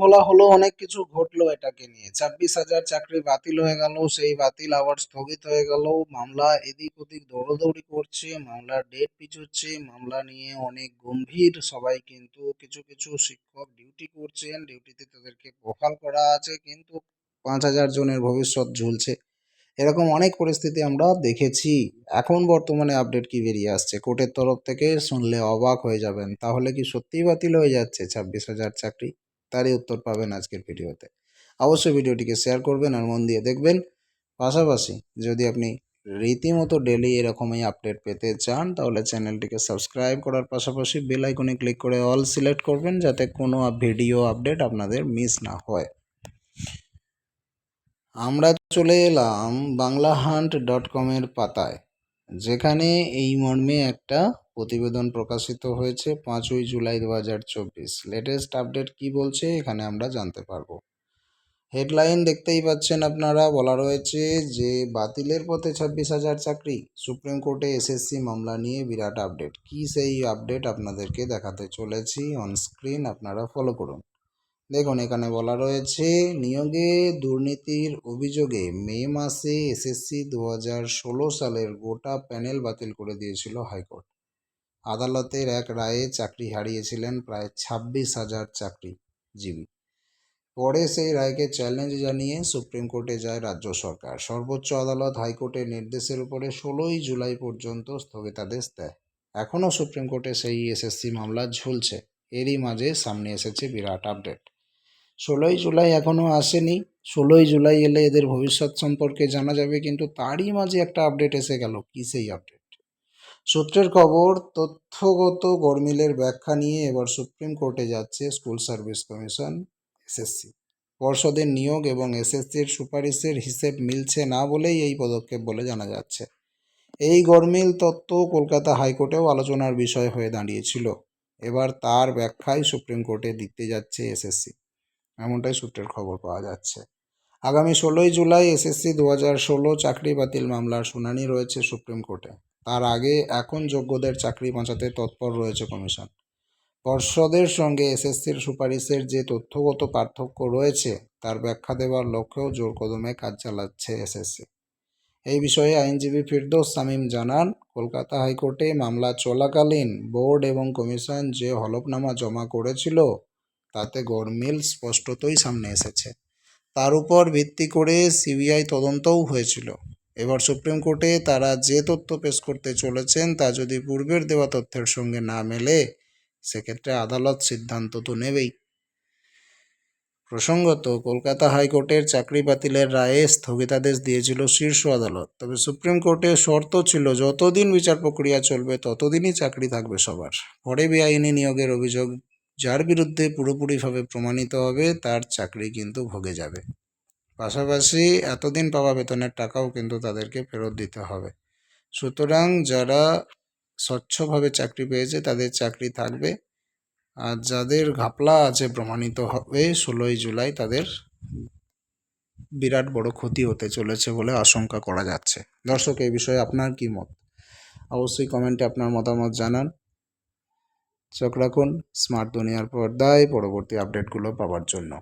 বলা হলো অনেক কিছু ঘটলো এটাকে নিয়ে। ছাব্বিশ হাজার চাকরি বাতিল হয়ে গেল, সেই বাতিল আবার স্থগিত হয়ে গেল। মামলা এদিক ওদিক দৌড়দৌড়ি করছে, মামলার ডেট পিছুচ্ছে, মামলা নিয়ে অনেক গম্ভীর। সবাই কিন্তু কিছু কিছু শিক্ষক ডিউটি করছেন, ডিউটিতে তাদেরকে বহাল করা আছে, কিন্তু পাঁচ হাজার জনের ভবিষ্যৎ ঝুলছে। এরকম অনেক পরিস্থিতি আমরা দেখেছি। এখন বর্তমানে আপডেট কি বেরিয়ে আসছে? কোর্টের তরফ থেকে শুনলে অবাক হয়ে যাবেন। তাহলে কি সত্যিই বাতিল হয়ে যাচ্ছে ছাব্বিশ হাজার চাকরি? তারই উত্তর পাবেন আজকের ভিডিওতে। অবশ্যই ভিডিওটিকে শেয়ার করবেন আর মন দিয়ে দেখবেন। পাশাপাশি যদি আপনি রীতিমতো ডেলি এরকমই আপডেট পেতে চান, তাহলে চ্যানেলটিকে সাবস্ক্রাইব করার পাশাপাশি বেল আইকনে ক্লিক করে অল সিলেক্ট করবেন যাতে কোনো ভিডিও আপডেট আপনাদের মিস না হয়। আমরা চলে এলাম বাংলা হান্ট ডট কমের পাতায়। যেখানে এই মর্মে একটা প্রতিবেদন প্রকাশিত হয়েছে পাঁচই জুলাই দু হাজার চব্বিশ। লেটেস্ট আপডেট কি বলছে এখানে আমরা জানতে পারব। হেডলাইন দেখতেই পাচ্ছেন আপনারা, বলা রয়েছে যে বাতিলের পথে ছাব্বিশ হাজার চাকরি, সুপ্রিম কোর্টে এসএসসি মামলা নিয়ে বিরাট আপডেট কি সেই আপডেট আপনাদেরকে দেখাতে চলেছি অন স্ক্রিন আপনারা ফলো করুন। দেখুন, এখানে বলা রয়েছে, নিয়োগে দুর্নীতির অভিযোগে মে মাসে এসএসসি দু হাজার ষোলো সালের গোটা প্যানেল বাতিল করে দিয়েছিল হাইকোর্ট। আদালতের এক রায়ে চাকরি হারিয়েছিলেন প্রায় ছাব্বিশ হাজার চাকরিজীবী। পরে সেই রায়কে চ্যালেঞ্জ জানিয়ে সুপ্রিম কোর্টে যায় রাজ্য সরকার। সর্বোচ্চ আদালত হাইকোর্টের নির্দেশের উপরে ষোলোই জুলাই পর্যন্ত স্থগিতাদেশ দেয়। এখনও সুপ্রিম কোর্টে সেই এসএসসি মামলা ঝুলছে। এরই মাঝে সামনে এসেছে বিরাট আপডেট। ষোলোই জুলাই এখনও আসেনি। ষোলোই জুলাই এলে এদের ভবিষ্যৎ সম্পর্কে জানা যাবে, কিন্তু তারই মাঝে একটা আপডেট এসে গেল। কী সেই আপডেট? সূত্রের খবর, তথ্যগত গরমিলের ব্যাখ্যা নিয়ে এবার সুপ্রিম কোর্টে যাচ্ছে স্কুল সার্ভিস কমিশন এসএসসি পর্ষদের নিয়োগ এবং এসএসসির সুপারিশের হিসেব মিলছে না বলেই এই পদক্ষেপ বলে জানা যাচ্ছে। এই গরমিল তত্ত্ব কলকাতা হাইকোর্টেও আলোচনার বিষয় হয়ে দাঁড়িয়েছিল। এবার তার ব্যাখ্যাই সুপ্রিম কোর্টে দিতে যাচ্ছে এসএসসি এমনটাই সূত্রের খবর পাওয়া যাচ্ছে। আগামী ষোলোই জুলাই এসএসসি দু হাজার ষোলো চাকরি বাতিল মামলার শুনানি রয়েছে সুপ্রিম কোর্টে। তার আগে এখন যোগ্যদের চাকরি বাঁচাতে তৎপর রয়েছে কমিশন। পর্ষদের সঙ্গে এসএসসির সুপারিশের যে তথ্যগত পার্থক্য রয়েছে, তার ব্যাখ্যা দেওয়ার লক্ষ্যেও জোর কদমে কাজ চালাচ্ছে এসএসসি। এই বিষয়ে আইনজীবী ফিরদৌস সামিম জানান, কলকাতা হাইকোর্টে মামলা চলাকালীন বোর্ড এবং কমিশন যে হলফনামা জমা করেছিল তাতে গরমিল স্পষ্টতই সামনে এসেছে। তার উপর ভিত্তি করে সিবিআই তদন্তও হয়েছিল। এবার সুপ্রিম কোর্টে তারা যে তথ্য পেশ করতে চলেছেন তা যদি পূর্বের দেওয়া তথ্যের সঙ্গে না মেলে, সেক্ষেত্রে আদালত সিদ্ধান্ত তো নেবেই। প্রসঙ্গত, কলকাতা হাইকোর্টের চাকরি বাতিলের রায়ে স্থগিতাদেশ দিয়েছিল শীর্ষ আদালত। তবে সুপ্রিম কোর্টে শর্ত ছিল, যতদিন বিচার প্রক্রিয়া চলবে, ততদিনই চাকরি থাকবে সবার। পরে বেআইনি নিয়োগের অভিযোগ যার বিরুদ্ধে পুরোপুরিভাবে প্রমাণিত হবে, তার চাকরি কিন্তু ভোগে যাবে। পাশাপাশি এতদিন পাওয়া বেতনের টাকাও কিন্তু তাদেরকে ফেরত দিতে হবে। সুতরাং যারা স্বচ্ছভাবে চাকরি পেয়েছে, তাদের চাকরি থাকবে। আর যাদের ঘাপলা আছে প্রমাণিত হবে, ষোলোই জুলাই তাদের বিরাট বড় ক্ষতি হতে চলেছে বলে আশঙ্কা করা যাচ্ছে। দর্শক, এই বিষয়ে আপনার কি মত? অবশ্যই কমেন্টে আপনার মতামত জানান। চোখ রাখুন স্মার্ট দুনিয়ার পর্দায় পরবর্তী আপডেটগুলো পাওয়ার জন্য।